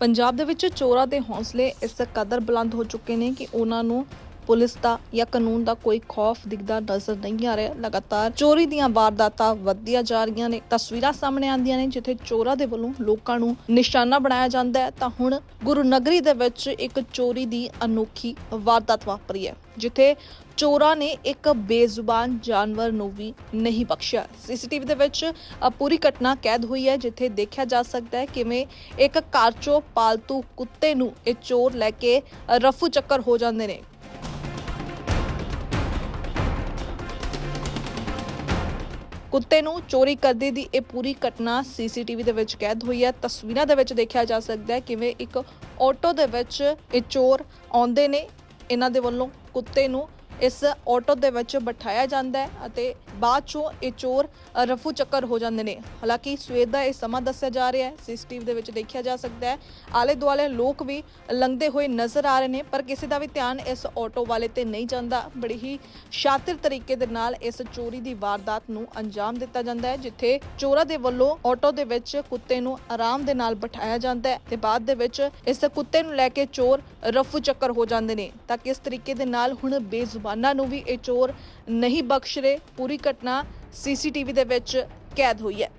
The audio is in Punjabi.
ਪੰਜਾਬ ਦੇ ਵਿੱਚ ਚੋਰਾਂ ਦੇ ਹੌਸਲੇ ਇਸ ਕਦਰ ਬੁਲੰਦ ਹੋ ਚੁੱਕੇ ਨੇ ਕਿ ਉਹਨਾਂ ਨੂੰ ਪੁਲਿਸ ਦਾ ਜਾਂ ਕਾਨੂੰਨ ਦਾ ਕੋਈ ਖੌਫ ਦਿਖਦਾ ਨਜ਼ਰ ਨਹੀਂ ਆ ਰਿਹਾ। ਲਗਾਤਾਰ ਚੋਰੀ ਦੀਆਂ ਵਾਰਦਾਤਾਂ ਵੱਧਦੀਆਂ ਜਾ ਰਹੀਆਂ ਨੇ। ਤਸਵੀਰਾਂ ਸਾਹਮਣੇ ਆਉਂਦੀਆਂ ਨੇ ਜਿੱਥੇ ਚੋਰਾਂ ਦੇ ਵੱਲੋਂ ਲੋਕਾਂ ਨੂੰ ਨਿਸ਼ਾਨਾ ਬਣਾਇਆ ਜਾਂਦਾ ਹੈ। ਤਾਂ ਹੁਣ ਗੁਰੂ ਨਗਰੀ ਦੇ ਵਿੱਚ ਇੱਕ ਚੋਰੀ ਦੀ ਅਨੋਖੀ ਵਾਰਦਾਤ ਵਾਪਰੀ ਹੈ, ਜਿੱਥੇ ਚੋਰਾਂ ਨੇ ਇੱਕ ਬੇਜ਼ੁਬਾਨ ਜਾਨਵਰ ਨੂੰ ਵੀ ਨਹੀਂ ਬਖਸ਼ਿਆ। ਸੀਸੀਟੀਵੀ ਦੇ ਵਿੱਚ ਪੂਰੀ ਘਟਨਾ ਕੈਦ ਹੋਈ ਹੈ, ਜਿੱਥੇ ਦੇਖਿਆ ਜਾ ਸਕਦਾ ਹੈ ਕਿਵੇਂ ਇੱਕ ਘਰ ਚੋਂ ਪਾਲਤੂ ਕੁੱਤੇ ਨੂੰ ਇਹ ਚੋਰ ਲੈ ਕੇ ਰਫੂ ਚੱਕਰ ਹੋ ਜਾਂਦੇ ਨੇ। ਕੁੱਤੇ ਨੂੰ ਚੋਰੀ ਕਰਦੇ ਦੀ ਇਹ ਪੂਰੀ ਘਟਨਾ ਸੀਸੀਟੀਵੀ ਦੇ ਵਿੱਚ ਕੈਦ ਹੋਈ ਹੈ। ਤਸਵੀਰਾਂ ਦੇ ਵਿੱਚ ਦੇਖਿਆ ਜਾ ਸਕਦਾ ਹੈ ਕਿਵੇਂ ਇੱਕ ਆਟੋ ਦੇ ਵਿੱਚ ਇਹ ਚੋਰ ਆਉਂਦੇ ਨੇ। ਇਹਨਾਂ ਦੇ ਵੱਲੋਂ ਕੁੱਤੇ ਨੂੰ ਇਸ ਆਟੋ ਦੇ ਵਿੱਚ ਬਿਠਾਇਆ ਜਾਂਦਾ ਹੈ ਅਤੇ ਬਾਅਦ ਚੋਂ ਇਹ ਚੋਰ ਰਫੂ ਚੱਕਰ ਹੋ ਜਾਂਦੇ ਨੇ। ਹਾਲਾਂਕਿ ਸਵੇਰ ਦਾ ਇਹ ਸਮਾਂ ਦੱਸਿਆ ਜਾ ਰਿਹਾ ਹੈ, ਸੀਸੀਟੀਵੀ ਦੇ ਵਿੱਚ ਦੇਖਿਆ ਜਾ ਸਕਦਾ ਹੈ। ਆਲੇ ਦੁਆਲੇ ਲੋਕ ਵੀ ਲੰਘਦੇ ਹੋਏ ਨਜ਼ਰ ਆ ਰਹੇ ਨੇ, ਪਰ ਕਿਸੇ ਦਾ ਵੀ ਧਿਆਨ ਇਸ ਆਟੋ ਵਾਲੇ ਤੇ ਨਹੀਂ ਜਾਂਦਾ। ਬੜੀ ਹੀ ਸ਼ਾਤਿਰ ਤਰੀਕੇ ਦੇ ਨਾਲ ਇਸ ਚੋਰੀ ਦੀ ਵਾਰਦਾਤ ਨੂੰ ਅੰਜਾਮ ਦਿੱਤਾ ਜਾਂਦਾ ਹੈ, ਜਿੱਥੇ ਚੋਰਾਂ ਦੇ ਵੱਲੋਂ ਆਟੋ ਦੇ ਵਿੱਚ ਕੁੱਤੇ ਨੂੰ ਆਰਾਮ ਦੇ ਨਾਲ ਬਿਠਾਇਆ ਜਾਂਦਾ ਹੈ ਤੇ ਬਾਅਦ ਦੇ ਵਿੱਚ ਇਸ ਕੁੱਤੇ ਨੂੰ ਲੈ ਕੇ ਚੋਰ ਰਫੂ ਚੱਕਰ ਹੋ ਜਾਂਦੇ ਨੇ। ਤਾਂ ਕਿਸ ਤਰੀਕੇ ਦੇ ਨਾਲ ਹੁਣ ਬੇਜ਼ੁਬਾਨਾਂ ਨੂੰ ਵੀ ਇਹ ਚੋਰ ਨਹੀਂ ਬਖਸ਼ ਰਹੇ। ਪੂਰੀ ਘਟਨਾ ਸੀਸੀਟੀਵੀ ਦੇ ਵਿੱਚ ਕੈਦ ਹੋਈ ਹੈ।